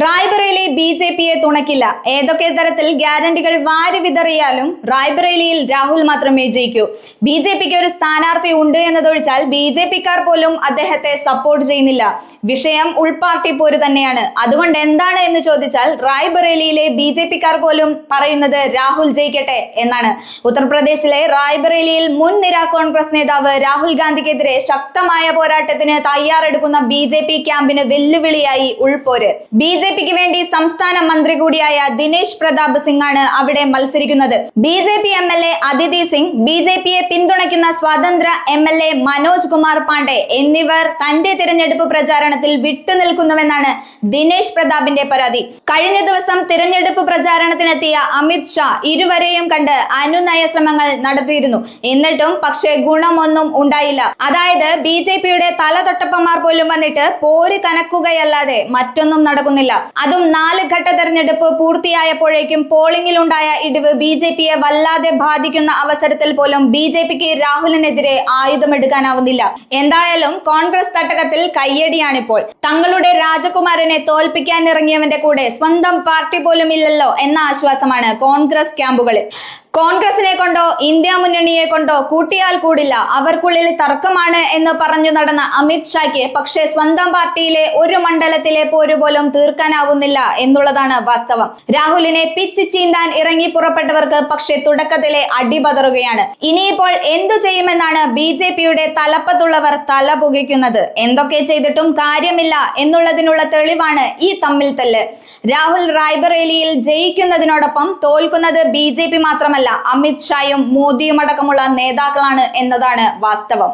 Raebareli B J പിയെ തുണയ്ക്കില്ല. ഏതൊക്കെ തരത്തിൽ ഗ്യാരണ്ടികൾ വാരി വിതറിയാലും റായ്ബറേലിയിൽ രാഹുൽ മാത്രമേ ജയിക്കൂ. ബി ജെ പിക്ക് ഒരു സ്ഥാനാർത്ഥി ഉണ്ട് എന്നതൊഴിച്ചാൽ ബി ജെ പിക്കാർ പോലും അദ്ദേഹത്തെ സപ്പോർട്ട് ചെയ്യുന്നില്ല. വിഷയം ഉൾപാർട്ടി പോര് തന്നെയാണ്. അതുകൊണ്ട് എന്താണ് എന്ന് ചോദിച്ചാൽ റായ്ബറേലിയിലെ ബി ജെ പിക്കാർ പോലും പറയുന്നത് രാഹുൽ ജയിക്കട്ടെ എന്നാണ്. ഉത്തർപ്രദേശിലെ റായ്ബറേലിയിൽ മുൻ നിര കോൺഗ്രസ് നേതാവ് രാഹുൽ ഗാന്ധിക്കെതിരെ ശക്തമായ പോരാട്ടത്തിന് തയ്യാറെടുക്കുന്ന ബി ജെ പി ക്യാമ്പിന് വെല്ലുവിളിയായി ഉൾപോര്. ബി ജെ പിക്ക് വേണ്ടി സംസ്ഥാന മന്ത്രി കൂടിയായ ദിനേശ് പ്രതാപ് സിംഗ് ആണ് അവിടെ മത്സരിക്കുന്നത്. B J P M L A Aditi Singh B J പിയെ പിന്തുണയ്ക്കുന്ന സ്വതന്ത്ര M L A Manoj Kumar Pandey എന്നിവർ തന്റെ തിരഞ്ഞെടുപ്പ് പ്രചാരണത്തിൽ വിട്ടുനിൽക്കുന്നുവെന്നാണ് ദിനേശ് പ്രതാപിന്റെ പരാതി. കഴിഞ്ഞ ദിവസം തിരഞ്ഞെടുപ്പ് പ്രചാരണത്തിനെത്തിയ അമിത് ഷാ ഇരുവരെയും കണ്ട് അനുനയ ശ്രമങ്ങൾ നടത്തിയിരുന്നു. എന്നിട്ടും പക്ഷേ ഗുണമൊന്നും ഉണ്ടായില്ല. അതായത് ബി ജെ പിയുടെ തല തൊട്ടപ്പന്മാർ പോലും വന്നിട്ട് പോരി തനക്കുകയല്ലാതെ മറ്റൊന്നും നടക്കുന്നില്ല. അതും നാല് ഘട്ട തെരഞ്ഞെടുപ്പ് പൂർത്തിയായപ്പോഴേക്കും പോളിംഗിൽ ഉണ്ടായ ഇടിവ് ബി ജെ പിയെ വല്ലാതെ ബാധിക്കുന്ന അവസരത്തിൽ പോലും ബി ജെ പിക്ക് രാഹുലിനെതിരെ ആയുധമെടുക്കാനാവുന്നില്ല. എന്തായാലും കോൺഗ്രസ് തട്ടകത്തിൽ കയ്യടിയാണിപ്പോൾ. തങ്ങളുടെ രാജകുമാരനെ തോൽപ്പിക്കാൻ ഇറങ്ങിയവന്റെ കൂടെ സ്വന്തം പാർട്ടി പോലും ഇല്ലല്ലോ എന്ന ആശ്വാസമാണ് കോൺഗ്രസ് ക്യാമ്പുകളിൽ. കോൺഗ്രസിനെ കൊണ്ടോ ഇന്ത്യ മുന്നണിയെ കൊണ്ടോ കൂട്ടിയാൽ കൂടില്ല അവർക്കുള്ളിൽ തർക്കമാണ് എന്ന് പറഞ്ഞു നടന്ന അമിത് ഷായ്ക്ക് പക്ഷേ സ്വന്തം പാർട്ടിയിലെ ഒരു മണ്ഡലത്തിലെ പോരു പോലും തീർക്കാനാവുന്നില്ല എന്നുള്ളതാണ് വാസ്തവം. രാഹുലിനെ പിച്ച് ചീന്താൻ ഇറങ്ങി പുറപ്പെട്ടവർക്ക് പക്ഷേ തുടക്കത്തിലെ അടിപതറുകയാണ്. ഇനിയിപ്പോൾ എന്തു ചെയ്യുമെന്നാണ് ബി ജെ പിയുടെ തലപ്പത്തുള്ളവർ തല പുകയ്ക്കുന്നത്. എന്തൊക്കെ ചെയ്തിട്ടും കാര്യമില്ല എന്നുള്ളതിനുള്ള തെളിവാണ് ഈ തമ്മിൽ തല്ല്. രാഹുൽ റായ്ബറേലിയിൽ ജയിക്കുന്നതിനോടൊപ്പം തോൽക്കുന്നത് ബി പി മാത്രമല്ല അമിത്ഷായും മോദിയും അടക്കമുള്ള നേതാക്കളാണ് എന്നതാണ് വാസ്തവം.